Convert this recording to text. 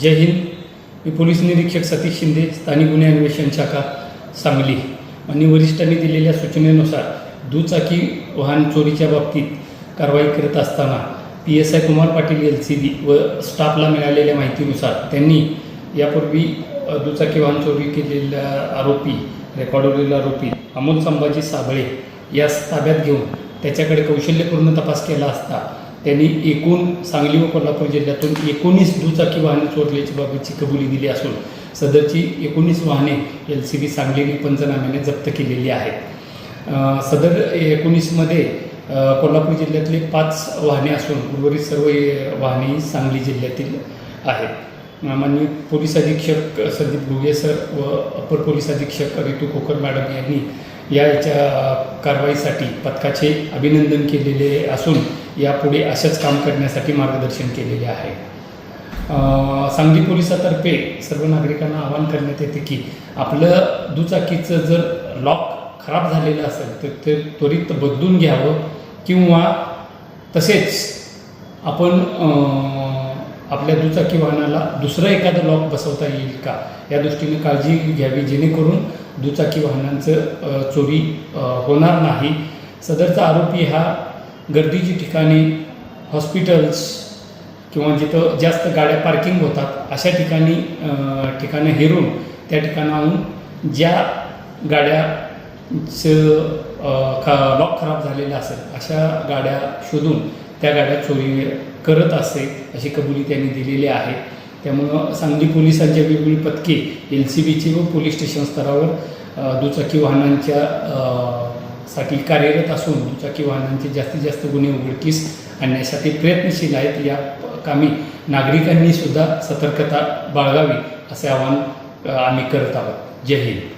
जय हिंद. मी police निरीक्षक सतीश शिंदे स्थानिक गुन्हे अन्वेषण शाखा सांगली. आणि वरिष्ठांनी दिलेल्या सूचनेनुसार दुचाकी वाहन चोरीच्या बाबतीत कारवाई करत असताना P S I Kumar Patil L C B व स्टाफला मिळालेल्या माहितीनुसार त्यांनी यापूर्वी दुचाकी वाहन चोरी केलेल्या आरोपी रेकॉर्डवरील आरोपी अमोल संभाजी साबळे यास ताब्यात घेऊन त्याच्याकडे कौशल्यपूर्ण तपास केला असता त्यांनी एकूण सांगली व कोल्हापूर जिल्ह्यातून एकोणीस दुचाकी वाहने चोरल्याची बाबतची कबुली दिली असून सदरची एकोणीस वाहने एल सी बी सांगलीने पंचनाम्याने जप्त केलेली आहेत. सदर एकोणीसमध्ये कोल्हापूर जिल्ह्यातले पाच वाहने असून उर्वरित सर्व वाहने सांगली जिल्ह्यातील आहेत. माननीय पोलीस अधीक्षक संदीप घुगे सर व अपर पोलीस अधीक्षक रितू कोकर मॅडम यांनी या याच्या कारवाईसाठी पथकाचे अभिनंदन केलेले असून यापुढे असंच काम करण्यासाठी मार्गदर्शन केलेले आहे. सांगली पोलिसातर्फे सर्व नागरिकांना आवाहन करण्यात येते की आपलं दुचाकीचं जर लॉक खराब झालेलं असेल तर ते त्वरित बदलून घ्यावं किंवा तसेच आपण आपल्या दुचाकी वाहनाला दुसरं एखादं लॉक बसवता येईल का? या दृष्टीने काळजी घ्यावी जेणेकरून दुचाकी वाहनांचं चोरी होणार नाही. सदरचा आरोपी हा गर्दीची ठिकाणी हॉस्पिटल्स किंवा जिथं जास्त गाड्या पार्किंग होतात अशा ठिकाणी ठिकाणं हेरून त्या ठिकाणाहून ज्या गाड्याचं खा लॉक खराब झालेलं असेल अशा गाड्या शोधून त्या गाड्या चोरी करत असते अशी कबुली त्यांनी दिलेली आहे. त्यामुळं सांगली पोलिसांच्या वेगवेगळी पथके एल सी बीची व पोलीस स्टेशन स्तरावर दुचाकी वाहनांच्या साठी कार्यरत असून दुचाकी वाहनांचे जास्तीत जास्त गुन्हे उघडकीस आणण्यासाठी प्रयत्नशील आहेत. या कामी नागरिकांनी सुद्धा सतर्कता बाळगावी असे आवाहन आम्ही करत आहोत. जय हिंद.